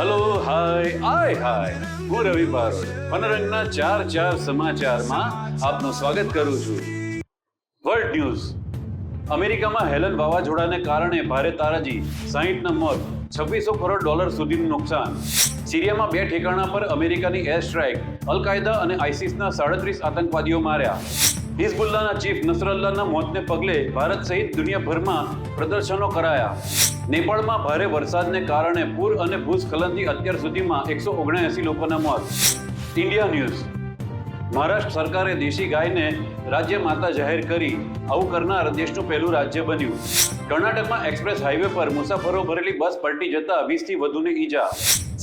Hello hi આય હાય હું રવિ બારોટ. મનોરંગના ચાર ચાર સમાચારમાં આપનું સ્વાગત કરું છું. વર્લ્ડ ન્યૂઝ અમેરિકામાં હેલન વાવાઝોડાને કારણે ભારે તારાજી સાહીઠના મોત, છવ્વીસો કરોડ ડોલર સુધીનું નુકસાન. સિરિયામાં બે ઠેકાણા પર અમેરિકાની એર સ્ટ્રાઇક અલ કાયદા અને આઈસીસના સાડત્રીસ આતંકવાદીઓ માર્યા. હિઝબુલ્લાના ચીફ નસરલ્લાના મોતને પગલે ભારત સહિત દુનિયાભરમાં પ્રદર્શનો કરાયા. નેપાળમાં ભારે વરસાદને કારણે પૂર અને ભૂસ્ખલનથી અત્યાર સુધીમાં એકસો ઓગણએંસી લોકોના મોત. India news. મહારાષ્ટ્ર સરકારે દેશી ગાયને રાજ્ય માતા જાહેર કરી આવું કરનાર દેશનું પહેલું રાજ્ય બન્યું. કર્ણાટકમાં એક્સપ્રેસ હાઈવે પર મુસાફરો ભરેલી બસ પલટી જતા વીસથી વધુને ઈજા.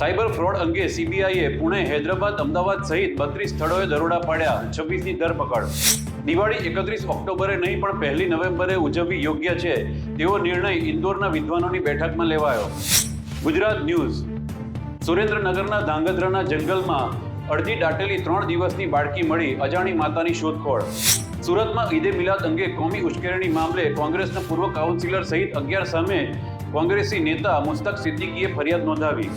સાયબર ફ્રોડ અંગે સીબીઆઈએ પુણે, હૈદરાબાદ, અમદાવાદ સહિત બત્રીસ સ્થળોએ દરોડા પાડ્યા છવ્વીસની ધરપકડ. દિવાળી એકત્રીસ ઓક્ટોબરે નહીં, પણ પહેલી નવેમ્બરે ઉજવવી યોગ્ય છે, તેવો નિર્ણય ઇન્દોરના વિદ્વાનોની બેઠકમાં લેવાયો. ગુજરાત ન્યૂઝ. સુરેન્દ્રનગરના ધાંગધ્રાના જંગલમાં અડધી દાટેલી ત્રણ દિવસની બાળકી મળી અજાણી માતાની શોધખોળ. સુરતમાં ઈદે મિલાદ અંગે કોમી ઉશ્કેરણી મામલે કોંગ્રેસના પૂર્વ કાઉન્સિલર સહિત અગિયાર સામે કોંગ્રેસી નેતા મુસ્તક સિદ્દીકીએ ફરિયાદ નોંધાવી.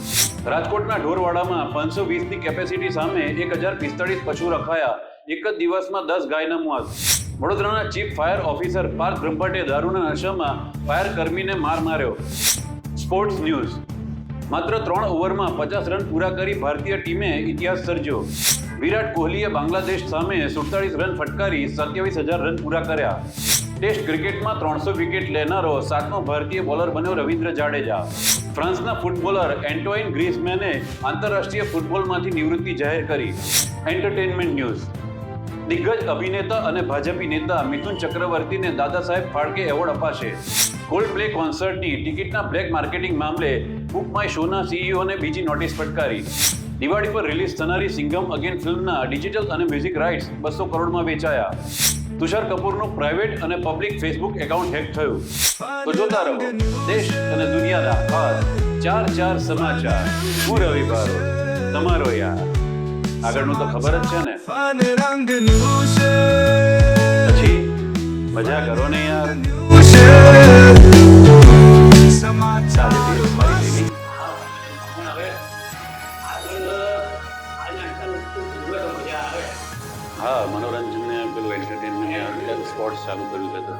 રાજકોટના ઢોરવાડામાં પાંચસો વીસની કેપેસિટી સામે એક હજાર પિસ્તાળીસ પશુ રખાયા. એક જ દિવસમાં દસ ગાયના મોત વડોદરાના ચીફ ફાયર ઓફિસર પાર્થ બ્રહ્મભટ્ટે દારૂના નશામાં ફાયર કર્મીને માર માર્યો. Sports news. માત્ર ત્રણ ઓવરમાં પચાસ રન પૂરા કરી ભારતીય ટીમે ઇતિહાસ સર્જ્યો. વિરાટ કોહલીએ બાંગ્લાદેશ સામે સુડતાલીસ રન ફટકારી સત્યાવીસ હજાર રન પૂરા કર્યા. ટેસ્ટ ક્રિકેટમાં ત્રણસો વિકેટ લેનારો સાતમો ભારતીય બોલર બન્યો રવિન્દ્ર જાડેજા. ફ્રાન્સના ફૂટબોલર એન્ટોઇન ગ્રીસમેને આંતરરાષ્ટ્રીય ફૂટબોલમાંથી નિવૃત્તિ જાહેર કરી. Entertainment news. દિગ્ગજ અભિનેતા અને ભાજપી નેતા મિથુન ચક્રવર્તીને દાદા સાહેબ ફાળકે એવોર્ડ અપાશે. કોલ્ડ પ્લે કોન્સર્ટની ટિકિટના બ્લેક માર્કેટિંગ મામલે બુક માય શોના સીઈઓને બીજી નોટિસ ફટકારી. દિવાળી પર રિલીઝ થનારી સિંગમ અગેન ફિલ્મના ડિજિટલ અને મ્યુઝિક રાઇટ્સ બસો કરોડમાં વેચાયા. તુષાર કપૂરનું પ્રાઇવેટ અને પબ્લિક ફેસબુક એકાઉન્ટ હેક થયું. તો જોતા રહો. દેશ અને દુનિયાના ખાસ ચાર ચાર સમાચાર. હું રવિ તમારો યાર. આગળનું તો ખબર જ છે ને. પછી મજા કરો ને યાર. હા મનોરંજન ને પેલું એન્ટરટેનમેન્ટ સ્પોર્ટ્સ ચાલુ કર્યું છે તો.